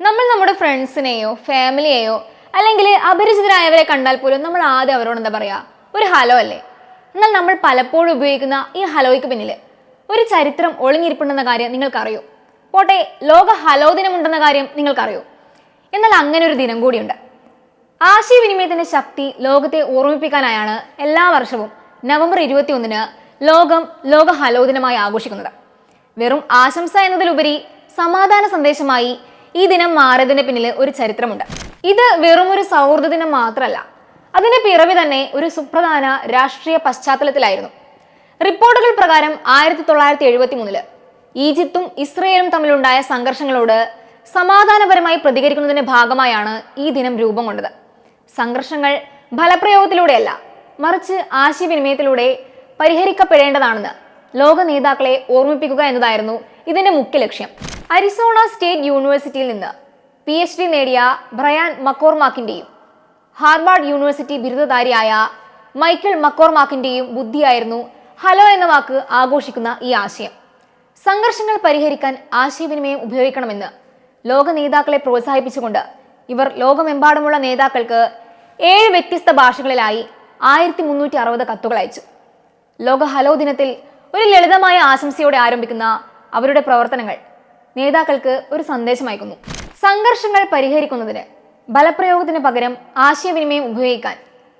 നമ്മൾ നമ്മുടെ ഫ്രണ്ട്സിനെയോ ഫാമിലിയെയോ അല്ലെങ്കിൽ അപരിചിതരായവരെ കണ്ടാൽ പോലും നമ്മൾ ആദ്യം അവരോട് എന്താ പറയുക ഒരു ഹലോ അല്ലേ? എന്നാൽ നമ്മൾ പലപ്പോഴും ഉപയോഗിക്കുന്ന ഈ ഹലോയ്ക്ക് പിന്നിൽ ഒരു ചരിത്രം ഒളിഞ്ഞിരിപ്പുണ്ടെന്ന കാര്യം നിങ്ങൾക്കറിയോ? പോട്ടെ ലോക ഹലോ ദിനമുണ്ടെന്ന കാര്യം നിങ്ങൾക്കറിയോ? എന്നാൽ അങ്ങനെ ഒരു ദിനം കൂടിയുണ്ട്. ആശയവിനിമയത്തിന്റെ ശക്തി ലോകത്തെ ഓർമ്മിപ്പിക്കാനായാണ് എല്ലാ വർഷവും നവംബർ ഇരുപത്തി ഒന്നിന് ലോകം ലോക ഹലോ ദിനമായി ആഘോഷിക്കുന്നത്. വെറും ആശംസ എന്നതിലുപരി സമാധാന സന്ദേശമായി ഈ ദിനം മാറിയതിന് പിന്നിൽ ഒരു ചരിത്രമുണ്ട്. ഇത് വെറും ഒരു സൗഹൃദ ദിനം മാത്രമല്ല അതിന്റെ പിറവി തന്നെ ഒരു സുപ്രധാന രാഷ്ട്രീയ പശ്ചാത്തലത്തിലായിരുന്നു. റിപ്പോർട്ടുകൾ പ്രകാരം ആയിരത്തി തൊള്ളായിരത്തി എഴുപത്തി മൂന്നിൽ ഈജിപ്തും ഇസ്രയേലും തമ്മിലുണ്ടായ സംഘർഷങ്ങളോട് സമാധാനപരമായി പ്രതികരിക്കുന്നതിന്റെ ഭാഗമായാണ് ഈ ദിനം രൂപം കൊണ്ടത്. സംഘർഷങ്ങൾ ഫലപ്രയോഗത്തിലൂടെയല്ല മറിച്ച് ആശയവിനിമയത്തിലൂടെ പരിഹരിക്കപ്പെടേണ്ടതാണെന്ന് ലോക നേതാക്കളെ ഓർമ്മിപ്പിക്കുക എന്നതായിരുന്നു ഇതിന്റെ മുഖ്യ ലക്ഷ്യം. അരിസോണ സ്റ്റേറ്റ് യൂണിവേഴ്സിറ്റിയിൽ നിന്ന് പി എച്ച് ഡി നേടിയ ബ്രയാൻ മക്കോർമാക്കിന്റെയും ഹാർവാർഡ് യൂണിവേഴ്സിറ്റി ബിരുദധാരിയായ മൈക്കിൾ മക്കോർമാക്കിന്റെയും ബുദ്ധിയായിരുന്നു ഹലോ എന്ന വാക്ക് ആഘോഷിക്കുന്ന ഈ ആശയം. സംഘർഷങ്ങൾ പരിഹരിക്കാൻ ആശയവിനിമയം ഉപയോഗിക്കണമെന്ന് ലോക നേതാക്കളെ പ്രോത്സാഹിപ്പിച്ചുകൊണ്ട് ഇവർ ലോകമെമ്പാടുമുള്ള നേതാക്കൾക്ക് ഏഴ് വ്യത്യസ്ത ഭാഷകളിലായി ആയിരത്തി മുന്നൂറ്റി അറുപത് കത്തുകൾ അയച്ചു. ലോക ഹലോ ദിനത്തിൽ ഒരു ലളിതമായ ആശംസയോടെ ആരംഭിക്കുന്ന അവരുടെ പ്രവർത്തനങ്ങൾ നേതാക്കൾക്ക് ഒരു സന്ദേശം അയക്കുന്നു സംഘർഷങ്ങൾ പരിഹരിക്കുന്നതിന് ബലപ്രയോഗത്തിന് പകരം ആശയവിനിമയം ഉപയോഗിക്കാൻ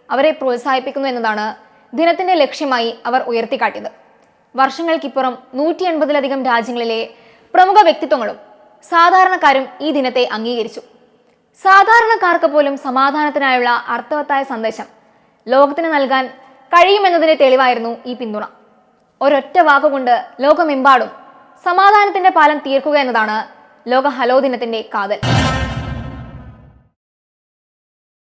അവരെ പ്രോത്സാഹിപ്പിക്കുന്നു എന്നതാണ് ദിനത്തിന്റെ ലക്ഷ്യമായി അവർ ഉയർത്തിക്കാട്ടിയത്. വർഷങ്ങൾക്കിപ്പുറം നൂറ്റി എൺപതിലധികം രാജ്യങ്ങളിലെ പ്രമുഖ വ്യക്തിത്വങ്ങളും സാധാരണക്കാരും ഈ ദിനത്തെ അംഗീകരിച്ചു. സാധാരണക്കാർക്ക് പോലും സമാധാനത്തിനായുള്ള അർത്ഥവത്തായ സന്ദേശം ലോകത്തിന് നൽകാൻ കഴിയുമെന്നതിന്റെ തെളിവായിരുന്നു ഈ പിന്തുണ. ഒരൊറ്റ വാക്കുകൊണ്ട് ലോകമെമ്പാടും സമാധാനത്തിന്റെ പാലം തീർക്കുക എന്നതാണ് ലോക ഹലോ ദിനത്തിന്റെ കാതൽ.